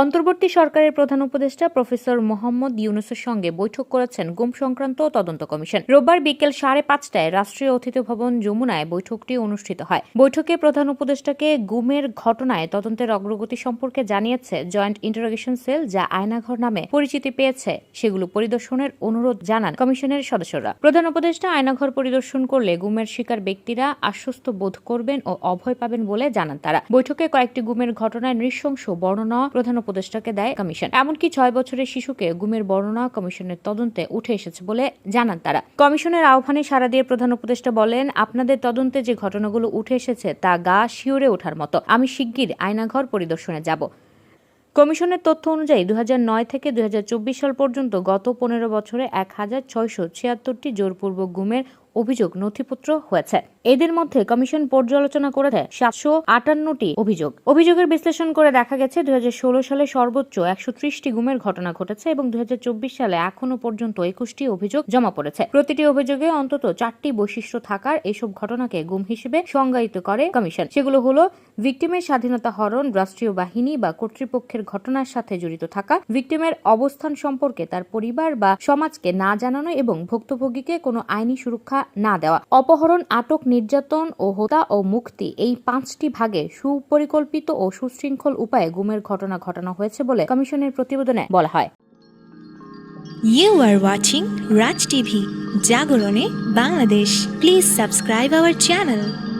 অন্তর্বর্তী সরকারের প্রধান উপদেষ্টা প্রফেসর মোহাম্মদ ইউনুসের সঙ্গে বৈঠক করেছেন গুম সংক্রান্ত তদন্ত কমিশন। রোববার বিকেল সাড়ে পাঁচটায় রাষ্ট্রীয় অতিথি ভবন যমুনায় বৈঠকটি অনুষ্ঠিত হয়। বৈঠকে প্রধান উপদেষ্টাকে গুমের ঘটনায় তদন্তের অগ্রগতি সম্পর্কে জানিয়েছে জয়েন্ট ইন্টারোগেশন সেল, যা আয়নাঘর নামে পরিচিতি পেয়েছে। সেগুলো পরিদর্শনের অনুরোধ জানান কমিশনের সদস্যরা। প্রধান উপদেষ্টা আয়নাঘর পরিদর্শন করলে গুমের শিকার ব্যক্তিরা আশ্বস্ত বোধ করবেন ও অভয় পাবেন বলে জানান তারা। বৈঠকে কয়েকটি গুমের ঘটনায় নৃশংস বর্ণনা প্রধান উপদেষ্টাকে দেয় কমিশন। এমনকি ছয় বছরের শিশুকে গুমের বর্ণনা কমিশনের তদন্তে উঠে এসেছে বলে জানান তারা। কমিশনের আহ্বানে সাড়া দিয়ে প্রধান উপদেষ্টা বলেন, আপনাদের তদন্তে যে ঘটনাগুলো উঠে এসেছে তা গা শিওরে ওঠার মতো। আমি শিগগির আয়নাঘর পরিদর্শনে যাব। কমিশনের তথ্য অনুযায়ী দু হাজার নয় থেকে দু হাজার চব্বিশ সাল পর্যন্ত গত পনেরো বছরে এক হাজার ছয়শো ছিয়াত্তরটি জোরপূর্বক গুমের অভিযোগ নথিপত্র হয়েছে। এদের মধ্যে কমিশন পর্যালোচনা করেছে সাতশো আটান্নটি অভিযোগ। অভিযোগের বিশ্লেষণ করে দেখা গেছে, দুই হাজার ষোলো সালে সর্বোচ্চ একশো ত্রিশটি গুমের ঘটনা ঘটেছে এবং দুই হাজার চব্বিশ সালে এখনও পর্যন্ত একুশটি অভিযোগ জমা পড়েছে। প্রতিটি অভিযোগে অন্তত চারটি বৈশিষ্ট্য থাকার এসব ঘটনাকে গুম হিসেবে সংজ্ঞায়িত করে কমিশন। সেগুলো হলো ভিকটিমের স্বাধীনতা হরণ, রাষ্ট্রীয় বাহিনী বা কর্তৃপক্ষের ঘটনার সাথে জড়িত থাকা, ভিকটিমের অবস্থান সম্পর্কে তার পরিবার বা সমাজকে না জানানো এবং ভুক্তভোগীকে কোনো আইনি সুরক্ষা না দেওয়া। অপহরণ, আটক, নির্যাতন ও হত্যা ও মুক্তি এই পাঁচটি ভাগে সুপরিকল্পিত ও সুশৃঙ্খল উপায়ে গুমের ঘটনা ঘটানো হয়েছে বলে কমিশনের প্রতিবেদনে বলা হয়। You are watching Raj TV জাগরণে Bangladesh please subscribe our channel.